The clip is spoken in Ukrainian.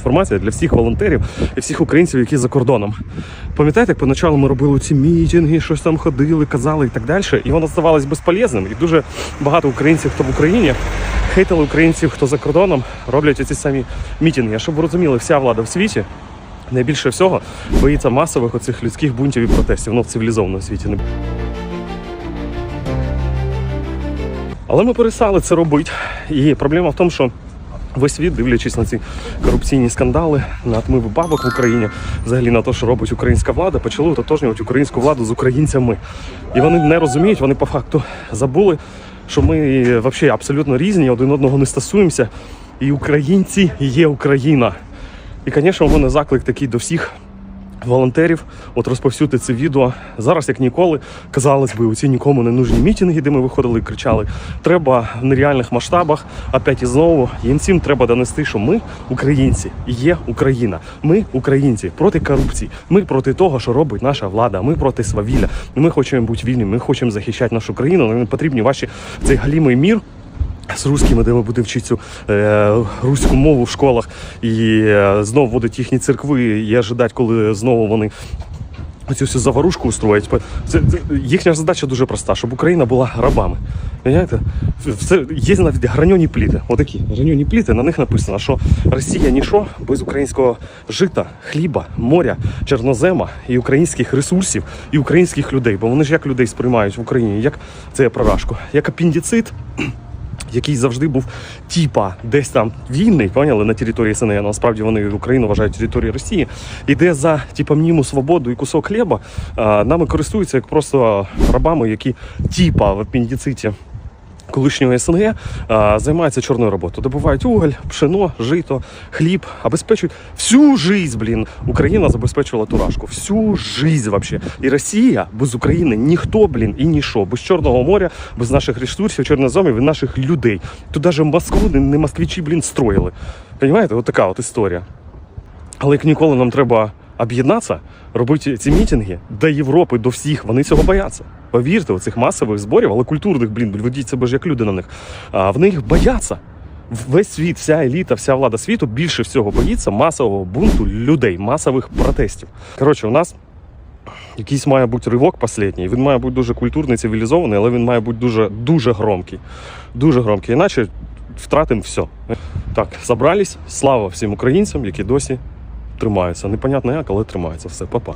Інформація для всіх волонтерів і всіх українців, які за кордоном. Пам'ятаєте, як поначалу ми робили ці мітинги, щось там ходили, казали і так далі. І воно здавалось безполезним. І дуже багато українців, хто в Україні, хейтили українців, хто за кордоном, роблять ці самі мітинги. А щоб ви розуміли, вся влада в світі найбільше всього боїться масових оцих людських бунтів і протестів. Ну, в цивілізованому світі не Але ми перестали це робити. І проблема в тому, що весь світ, дивлячись на ці корупційні скандали, на отмив бабок в Україні, взагалі на те, що робить українська влада, почали ототожнювати українську владу з українцями. І вони не розуміють, вони по факту забули, що ми взагалі абсолютно різні, один одного не стосуємося. І українці є Україна. І, звісно, у мене заклик такий до всіх волонтерів, от розповсюдити це відео. Зараз, як ніколи, казалось би, оці нікому не нужні мітинги, де ми виходили і кричали. Треба в нереальних масштабах, опять і знову. Всім треба донести, що ми українці, є Україна. Ми українці проти корупції. Ми проти того, що робить наша влада. Ми проти свавілля. Ми хочемо бути вільні, ми хочемо захищати нашу країну. Нам не потрібні ваші цей галімий мір з русскими, де ми будемо вчити цю е, руську мову в школах і е, знову вводить їхні церкви і ожидати, коли знову вони цю всю заварушку устроять. Це, це, їхня задача дуже проста, щоб Україна була рабами. Понимаєте? Все, є навіть граньоні пліти. Отакі граньоні пліти, на них написано, що Росія ніщо без українського жита, хліба, моря, чорнозема і українських ресурсів, і українських людей. Бо вони ж як людей сприймають в Україні, як це я про рашку, як апендицит який завжди був тіпа десь там вільний, поняли, на території СНР, насправді вони Україну вважають територією Росії, і де за типа мніму свободу і кусок хліба нами користуються як просто рабами, які тіпа в апендициті колишнього СНГ а, займаються чорною роботою. Добувають уголь, пшено, жито, хліб, обезпечують всю жизнь, блін. Україна забезпечувала турашку. Всю жизнь вообще. І Росія без України ніхто, блін, і ніщо. Без Чорного моря, без наших ресурсів, чорноземів і наших людей. Тут навіть Москву не, не москвичі, блін, строїли. Понимаєте, от така от історія. Але як ніколи нам треба об'єднатися, робити ці мітинги до Європи, до всіх. Вони цього бояться. Повірте, оцих масових зборів, але культурних, блін, ведіть себе ж як люди на них. А в них бояться. Весь світ, вся еліта, вся влада світу більше всього боїться масового бунту людей, масових протестів. Коротше, у нас якийсь має бути ривок останній. Він має бути дуже культурний, цивілізований, але він має бути дуже, дуже громкий. Дуже громкий. Іначе втратимо все. Так, забрались. Слава всім українцям, які досі тримаються. Непонятно як, але тримається. Все, па-па.